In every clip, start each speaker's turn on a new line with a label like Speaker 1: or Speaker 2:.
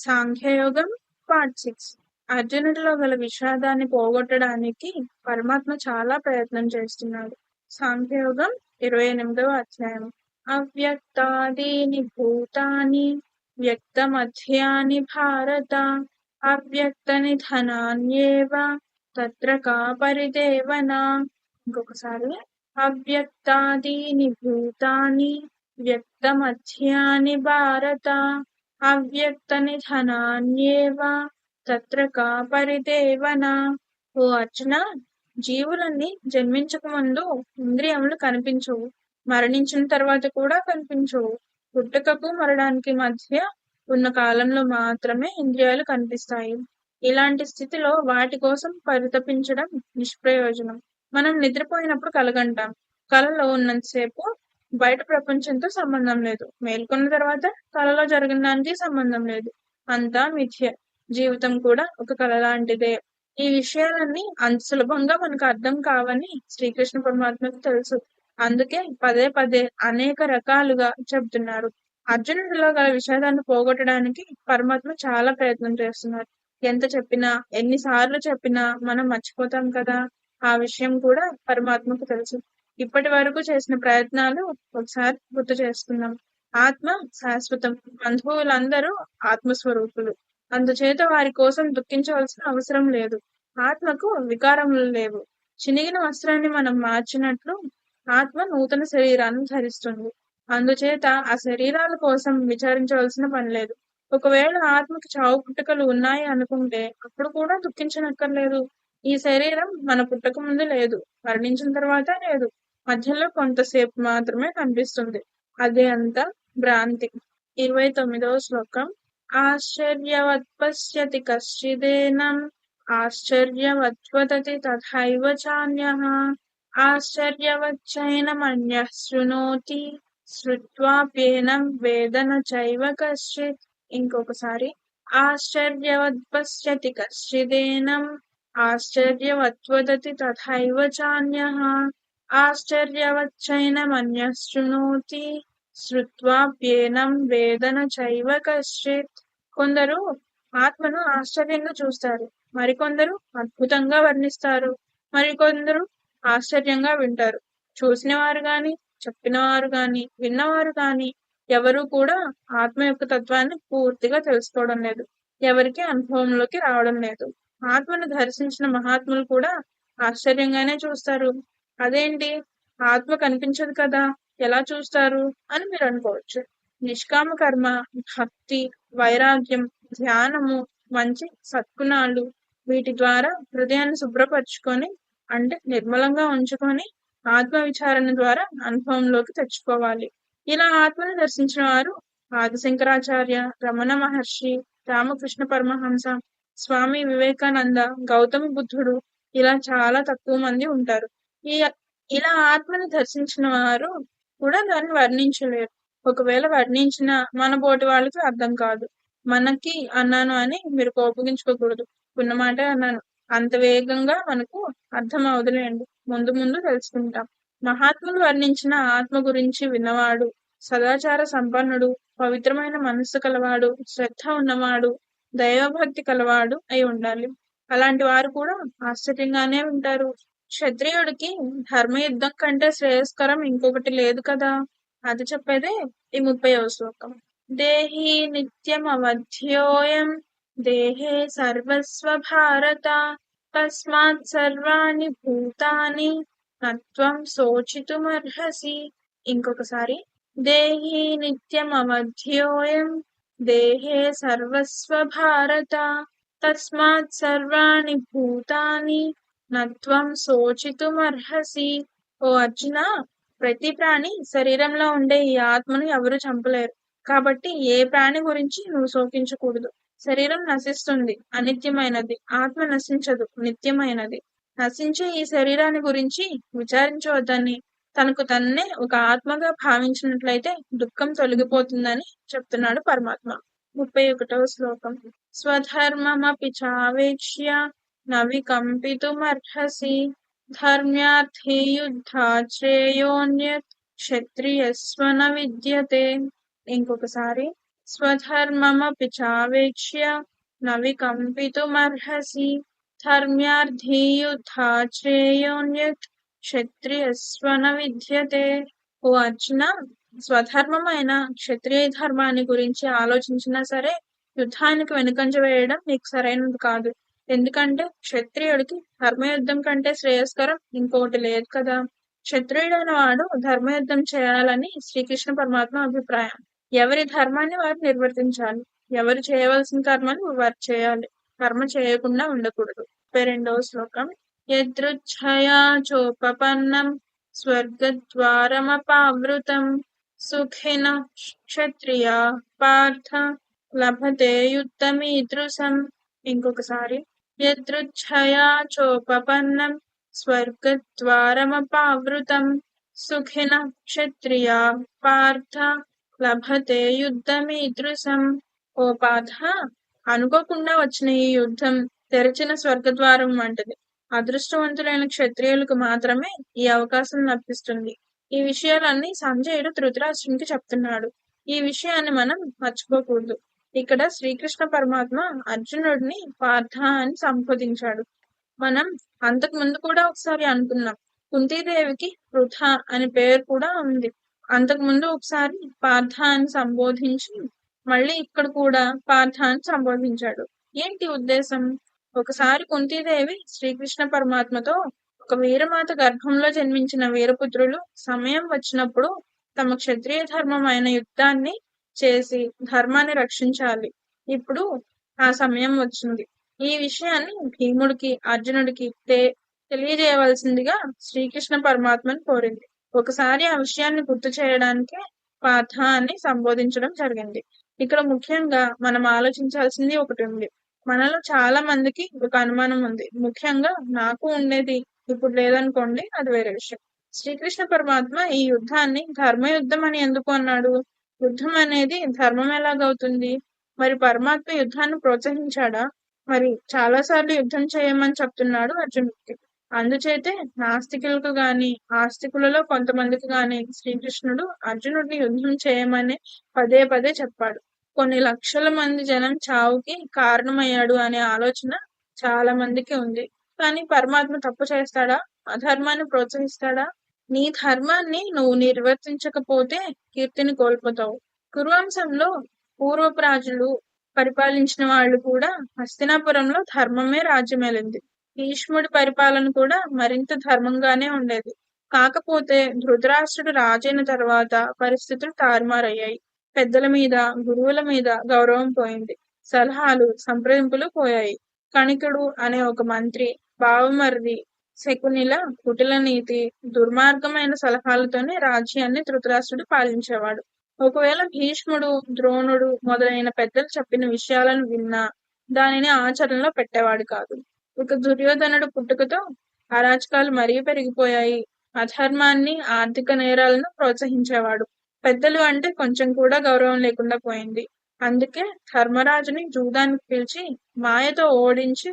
Speaker 1: సాంఖ్యయోగం part six. అర్జునుడిలో గల విషాదాన్ని పోగొట్టడానికి పరమాత్మ చాలా ప్రయత్నం చేస్తున్నాడు. సాంఖ్యయోగం ఇరవై ఎనిమిదవ అధ్యాయం. అవ్యక్తాదీని భూతాని వ్యక్తమధ్యాని భారత అవ్యక్త నిధనాన్యేవ తత్ర కా పరిదేవనా? ఇంకొకసారి. అవ్యక్తాదీని భూతాని వ్యక్తమధ్యాని భారత అవ్యక్త నిధనాన్యేవ తత్ర కా పరిదేవన? ఓ అర్జున జీవులన్నీ జన్మించక ముందు ఇంద్రియములు కనిపించవు. మరణించిన తర్వాత కూడా కనిపించవు. పుట్టుకకు మరణానికి మధ్య ఉన్న కాలంలో మాత్రమే ఇంద్రియాలు కనిపిస్తాయి. ఇలాంటి స్థితిలో వాటి కోసం పరితపించడం నిష్ప్రయోజనం. మనం నిద్రపోయినప్పుడు కలగంటాం. కలలో ఉన్నంతసేపు బయట ప్రపంచంతో సంబంధం లేదు. మేల్కొన్న తర్వాత కలలో జరిగిన దానికి సంబంధం లేదు. అంతా మిథ్య. జీవితం కూడా ఒక కళ లాంటిదే. ఈ విషయాలన్నీ అంత సులభంగా మనకు అర్థం కావని శ్రీకృష్ణ పరమాత్మకు తెలుసు. అందుకే పదే పదే అనేక రకాలుగా చెబుతున్నారు. అర్జునుడిలో గల విషాదాన్ని పోగొట్టడానికి పరమాత్మ చాలా ప్రయత్నం చేస్తున్నారు. ఎంత చెప్పినా ఎన్నిసార్లు చెప్పినా మనం మర్చిపోతాం కదా? ఆ విషయం కూడా పరమాత్మకు తెలుసు. ఇప్పటి వరకు చేసిన ప్రయత్నాలు ఒకసారి గుర్తు చేసుకుందాం. ఆత్మ శాశ్వతం. బంధువులందరూ ఆత్మస్వరూపులు. అందుచేత వారి కోసం దుఃఖించవలసిన అవసరం లేదు. ఆత్మకు వికారములు లేవు. చినిగిన వస్త్రాన్ని మనం మార్చినట్లు ఆత్మ నూతన శరీరాన్ని ధరిస్తుంది. అందుచేత ఆ శరీరాల కోసం విచారించవలసిన పని లేదు. ఒకవేళ ఆత్మకి చావు పుట్టుకలు ఉన్నాయి అనుకుంటే అప్పుడు కూడా దుఃఖించనక్కర్లేదు. ఈ శరీరం మన పుట్టక ముందు లేదు. మరణించిన తర్వాత లేదు. మధ్యలో కొంతసేపు మాత్రమే కనిపిస్తుంది. అదే అంత భ్రాంతి. ఇరవై తొమ్మిదవ శ్లోకం. ఆశ్చర్యవత్ పశ్యతి కశ్చిదేనం. ఆశ్చర్యవత్వదతి తథైవ చాన్యః. ఆశ్చర్యవచ్చైనమన్యః శృణోతి. శ్రుత్వాప్యేనం వేదన చైవ కశ్చిత్. ఇంకొకసారి. ఆశ్చర్యవత్ పశ్యతి కశ్చిదేనం. ఆశ్చర్యవత్వదతి తథైవ చాన్యః. ఆశ్చర్యవచ్చైన మన్యశృణోతి శ్రుత్వాప్యేనం వేదన చైవ కశ్చిత్. కొందరు ఆత్మను ఆశ్చర్యంగా చూస్తారు. మరికొందరు అద్భుతంగా వర్ణిస్తారు. మరికొందరు ఆశ్చర్యంగా వింటారు. చూసిన వారు గాని చెప్పిన వారు గాని విన్నవారు గాని ఎవరు కూడా ఆత్మ యొక్క తత్వాన్ని పూర్తిగా తెలుసుకోవడం లేదు. ఎవరికి అనుభవంలోకి రావడం లేదు. ఆత్మను దర్శించిన మహాత్ములు కూడా ఆశ్చర్యంగానే చూస్తారు. అదేంటి? ఆత్మ కనిపించదు కదా ఎలా చూస్తారు? అని మీరు అనుకోవచ్చు. నిష్కామ కర్మ భక్తి వైరాగ్యం ధ్యానము మంచి సత్గుణాలు వీటి ద్వారా హృదయాన్ని శుభ్రపరచుకొని అంటే నిర్మలంగా ఉంచుకొని ఆత్మ విచారణ ద్వారా అనుభవంలోకి తెచ్చుకోవాలి. ఇలా ఆత్మను దర్శించిన వారు ఆదిశంకరాచార్య రమణ మహర్షి రామకృష్ణ పరమహంస స్వామి వివేకానంద గౌతమ బుద్ధుడు ఇలా చాలా తక్కువ మంది ఉంటారు. ఈ ఇలా ఆత్మను దర్శించిన వారు కూడా దాన్ని వర్ణించలేరు. ఒకవేళ వర్ణించిన మన బోటి వాళ్ళకి అర్థం కాదు. మనకి అన్నాను అని మీరు కోపగించుకోకూడదు. ఉన్నమాట అన్నాను. అంత వేగంగా మనకు అర్థం అవదులేండి. ముందు ముందు తెలుసుకుంటాం. మహాత్ములు వర్ణించిన ఆత్మ గురించి విన్నవాడు సదాచార సంపన్నుడు పవిత్రమైన మనస్సు కలవాడు శ్రద్ధ ఉన్నవాడు దైవభక్తి కలవాడు అయి ఉండాలి. అలాంటి వారు కూడా ఆశ్చర్యంగానే ఉంటారు. క్షత్రియుడికి ధర్మయుద్ధం కంటే శ్రేయస్కరం ఇంకొకటి లేదు కదా? అది చెప్పేదే ఈ ముప్పైవ శ్లోకం. దేహి నిత్యం అవధ్యోయం దేహే సర్వస్వ భారత తస్మాత్ సర్వాణి భూతాని నత్వం శోచితుమర్హసి. ఇంకొకసారి దేహి నిత్యం అవధ్యోయం దేహే సర్వస్వ భారత తస్మాత్ సర్వాణి భూతాని నత్వం శోచితుమర్హసి. ఓ అర్జున ప్రతి ప్రాణి శరీరంలో ఉండే ఈ ఆత్మను ఎవరు చంపలేరు. కాబట్టి ఏ ప్రాణి గురించి నువ్వు శోకించకూడదు. శరీరం నశిస్తుంది అనిత్యమైనది. ఆత్మ నశించదు నిత్యమైనది. నశించే ఈ శరీరాన్ని గురించి విచారించవద్దని తనకు తన్నే ఒక ఆత్మగా భావించినట్లయితే దుఃఖం తొలగిపోతుందని చెప్తున్నాడు పరమాత్మ. ముప్పై ఒకటవ శ్లోకం. స్వధర్మమపి చావేక్ష్య. నవికంపితుమర్హసి ధర్మ్యార్థే యుద్ధాశ్రేయోన్యత్ క్షత్రియస్వన విద్యతే. ఇంకొకసారి స్వధర్మమపి చావేక్ష్య న వికంపితుమర్హసి ధర్మ్యార్థీ యుద్ధాశ్రేయోన్యత్ క్షత్రియస్వన విద్యతే. ఓ అర్జున స్వధర్మమైన క్షత్రియ ధర్మాన్ని గురించి ఆలోచించినా సరే యుద్ధానికి వెనుకంజ వేయడం నీకు సరైనది కాదు. ఎందుకంటే క్షత్రియుడికి ధర్మయుద్ధం కంటే శ్రేయస్కరం ఇంకొకటి లేదు కదా. క్షత్రియుడైన వాడు ధర్మయుద్ధం చేయాలని శ్రీకృష్ణ పరమాత్మ అభిప్రాయం. ఎవరి ధర్మాన్ని వారు నిర్వర్తించాలి? ఎవరు చేయవలసిన కర్మను వారు చేయాలి. కర్మ చేయకుండా ఉండకూడదు. రెండవ శ్లోకం. యదృచ్ఛయా చోపపన్నం స్వర్గద్వారమపావృతం సుఖిన క్షత్రియ పార్థ లభతే యుద్ధమీదృశం. ఇంకొకసారి. యదృచ్ఛయా చోపపన్నం స్వర్గద్వారమపావృతం సుఖిన క్షత్రియ పార్థ లభతే యుద్ధమీదృశం ఓ పార్థ అనుకోకుండా వచ్చిన ఈ యుద్ధం తెరచిన స్వర్గద్వారం వంటిది. అదృష్టవంతులైన క్షత్రియులకు మాత్రమే ఈ అవకాశం లభిస్తుంది. ఈ విషయాలన్నీ సంజయుడు ధృతరాష్ట్రునికి చెప్తున్నాడు. ఈ విషయాన్ని మనం మర్చిపోకూడదు. ఇక్కడ శ్రీకృష్ణ పరమాత్మ అర్జునుడిని పార్థ అని సంబోధించాడు. మనం అంతకు ముందు కూడా ఒకసారి అనుకున్నాం కుంతీదేవికి పృథ అని పేరు కూడా ఉంది. అంతకు ముందు ఒకసారి పార్థ అని సంబోధించి మళ్ళీ ఇక్కడ కూడా పార్థ అని సంబోధించాడు. ఏంటి ఉద్దేశం? ఒకసారి కుంతీదేవి శ్రీకృష్ణ పరమాత్మతో ఒక వీరమాత గర్భంలో జన్మించిన వీరపుత్రులు సమయం వచ్చినప్పుడు తమ క్షత్రియ ధర్మం అయిన యుద్ధాన్ని చేసి ధర్మాన్ని రక్షించాలి. ఇప్పుడు ఆ సమయం వచ్చింది. ఈ విషయాన్ని భీముడికి అర్జునుడికి తెలియజేయవలసిందిగా శ్రీకృష్ణ పరమాత్మను కోరింది. ఒకసారి ఆ విషయాన్ని గుర్తు చేయడానికే పాఠ అని సంబోధించడం జరిగింది. ఇక్కడ ముఖ్యంగా మనం ఆలోచించాల్సింది ఒకటి ఉంది. మనలో చాలా మందికి ఒక అనుమానం ఉంది. ముఖ్యంగా నాకు ఉండేది ఇప్పుడు లేదనుకోండి అది వేరే విషయం. శ్రీకృష్ణ పరమాత్మ ఈ యుద్ధాన్ని ధర్మ యుద్ధం అని ఎందుకు అన్నాడు? యుద్ధం అనేది ధర్మం ఎలాగవుతుంది? మరి పరమాత్మ యుద్ధాన్ని ప్రోత్సహించాడా? మరి చాలాసార్లు యుద్ధం చేయమని చెప్తున్నాడు అర్జునుడికి. అందుచేతే నాస్తికులకు గాని ఆస్తికులలో కొంతమందికి గాని శ్రీకృష్ణుడు అర్జునుడిని యుద్ధం చేయమని పదే పదే చెప్పాడు. కొన్ని లక్షల మంది జనం చావుకి కారణమయ్యాడు అనే ఆలోచన చాలా మందికి ఉంది. కానీ పరమాత్మ తప్పు చేస్తాడా? అధర్మాన్ని ప్రోత్సహిస్తాడా? నీ ధర్మాన్ని నువ్వు నిర్వర్తించకపోతే కీర్తిని కోల్పోతావు. కురువంశంలో పూర్వపు రాజులు పరిపాలించిన వాళ్ళు కూడా హస్తినాపురంలో ధర్మమే రాజ్యమేలింది. భీష్ముడి పరిపాలన కూడా మరింత ధర్మంగానే ఉండేది. కాకపోతే ధృతరాష్ట్రుడు రాజైన తర్వాత పరిస్థితులు తారుమారయ్యాయి. పెద్దల మీద గురువుల మీద గౌరవం పోయింది. సలహాలు సంప్రదింపులు పోయాయి. కణికుడు అనే ఒక మంత్రి బావమరిది శకునిల కుటిల నీతి దుర్మార్గమైన సలహాలతోనే రాజ్యాన్ని ధృతరాష్ట్రుడు పాలించేవాడు. ఒకవేళ భీష్ముడు ద్రోణుడు మొదలైన పెద్దలు చెప్పిన విషయాలను విన్నా దానిని ఆచరణలో పెట్టేవాడు కాదు. ఇక దుర్యోధనుడు పుట్టుకతో అరాచకాలు మరీ పెరిగిపోయాయి. అధర్మాన్ని ఆర్థిక నేరాలను ప్రోత్సహించేవాడు. పెద్దలు అంటే కొంచెం కూడా గౌరవం లేకుండా పోయింది. అందుకే ధర్మరాజుని జూదానికి పిలిచి మాయతో ఓడించి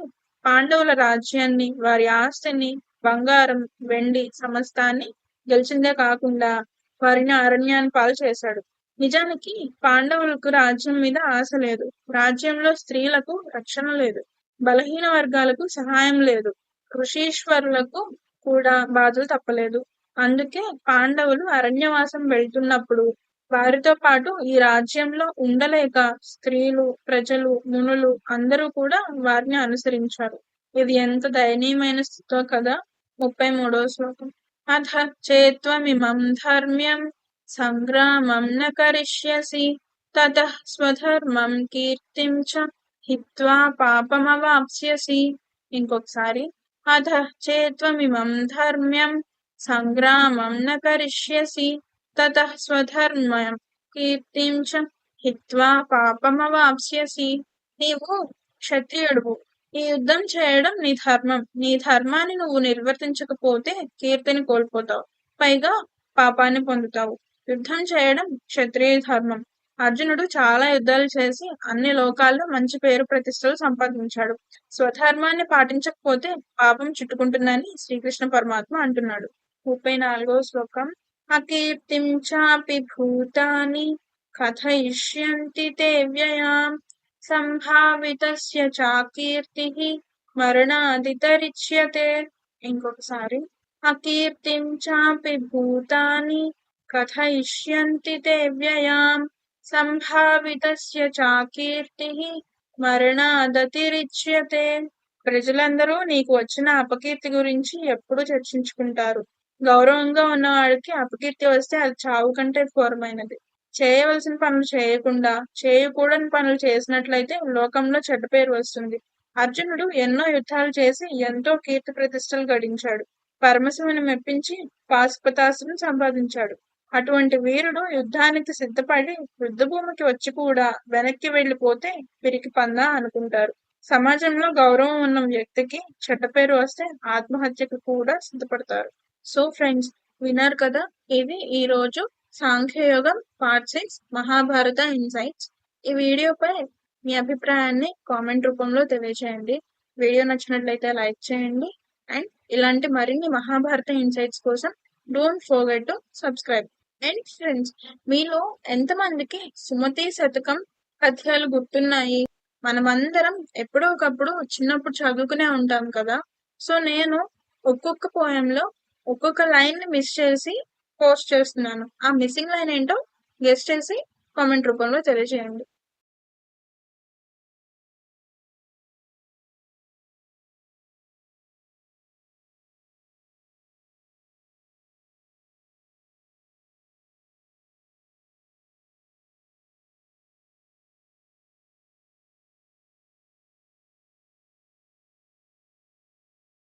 Speaker 1: పాండవుల రాజ్యాన్ని వారి ఆస్తిని బంగారం వెండి సమస్తాన్ని గెలిచిందే కాకుండా వారిని అరణ్యాన్ని పాలు చేశాడు. నిజానికి పాండవులకు రాజ్యం మీద ఆశ లేదు. రాజ్యంలో స్త్రీలకు రక్షణ లేదు. బలహీన వర్గాలకు సహాయం లేదు. కృషీశ్వరులకు కూడా బాధలు తప్పలేదు. అందుకే పాండవులు అరణ్యవాసం వెళ్తున్నప్పుడు వారితో పాటు ఈ రాజ్యంలో ఉండలేక స్త్రీలు ప్రజలు మునులు అందరూ కూడా వారిని అనుసరించారు. ఇది ఎంత దయనీయమైన స్థితో కదా! ముప్పై మూడవ శ్లోకం. అథ చేత్వమిమం ధర్మ్యం సంగ్రామం న కరిష్యసి తత స్వధర్మం కీర్తిం చ హిత్వా పాపమవాప్స్యసి. ఇంకొకసారి. అథ చేత్వమిమం ధర్మ్యం సంగ్రామం న కరిష్యసి తత స్వధర్మం కీర్తిం చ హిత్వా పాపమవాప్స్యసి నీవు క్షత్రియుడువు. ఈ యుద్ధం చేయడం నీ ధర్మం. నీ ధర్మాన్ని నువ్వు నిర్వర్తించకపోతే కీర్తిని కోల్పోతావు. పైగా పాపాన్ని పొందుతావు. యుద్ధం చేయడం క్షత్రియ ధర్మం. అర్జునుడు చాలా యుద్ధాలు చేసి అన్ని లోకాల్లో మంచి పేరు ప్రతిష్టలు సంపాదించాడు. స్వధర్మాన్ని పాటించకపోతే పాపం చుట్టుకుంటుందని శ్రీకృష్ణ పరమాత్మ అంటున్నాడు. ముప్పై నాలుగో శ్లోకం. అకీర్తిం చాపి భూతాని కథయిష్యంతి తే వ్యయాం సంభావితస్య చాకీర్తి మరణాదితరిచ్యతే ఇంకొకసారి అకీర్తిం చాపి భూతాని కథయిష్యంతి తే వ్యయాం। సంభావితస్య చాకీర్తి మరణాదతిరిచ్యతే. ప్రజలందరూ నీకు వచ్చిన అపకీర్తి గురించి ఎప్పుడు చర్చించుకుంటారు. గౌరవంగా ఉన్నవాడికి అపకీర్తి వస్తే అది చావు కంటే ఘోరమైనది. చేయవలసిన పనులు చేయకుండా చేయకూడని పనులు చేసినట్లయితే లోకంలో చెడ్డ పేరు వస్తుంది. అర్జునుడు ఎన్నో యుద్ధాలు చేసి ఎంతో కీర్తి ప్రతిష్టలు గడించాడు. పరమశివుని మెప్పించి పాశుపతాసును సంపాదించాడు. అటువంటి వీరుడు యుద్ధానికి సిద్ధపడి యుద్ధభూమికి వచ్చి కూడా వెనక్కి వెళ్ళిపోతే పిరికి పందా అనుకుంటారు. సమాజంలో గౌరవం ఉన్న వ్యక్తికి చెడ్డ పేరు వస్తే ఆత్మహత్యకు కూడా సిద్ధపడతారు. సో ఫ్రెండ్స్ విన్నారు కదా? ఇది ఈరోజు సాంఖ్యయోగం పార్ట్ సిక్స్ మహాభారత ఇన్సైట్స్ ఈ వీడియోపై మీ అభిప్రాయాన్ని కామెంట్ రూపంలో తెలియజేయండి. వీడియో నచ్చినట్లయితే లైక్ చేయండి. అండ్ ఇలాంటి మరిన్ని మహాభారత ఇన్సైట్స్ కోసం don't forget to subscribe and friends మీలో ఎంతమందికి సుమతి శతకం పద్యాలు గుర్తున్నాయి? మనమందరం ఎప్పుడో ఒకప్పుడు చిన్నప్పుడు చదువుకునే ఉంటాం కదా? సో నేను ఒక్కొక్క పోయంలో ఒక్కొక్క లైన్ని మిస్ చేసి పోస్ట్ చేస్తున్నాను. ఆ మిస్సింగ్ లైన్ ఏంటో గెస్ట్ చేసి కామెంట్ రూపంలో తెలియజేయండి.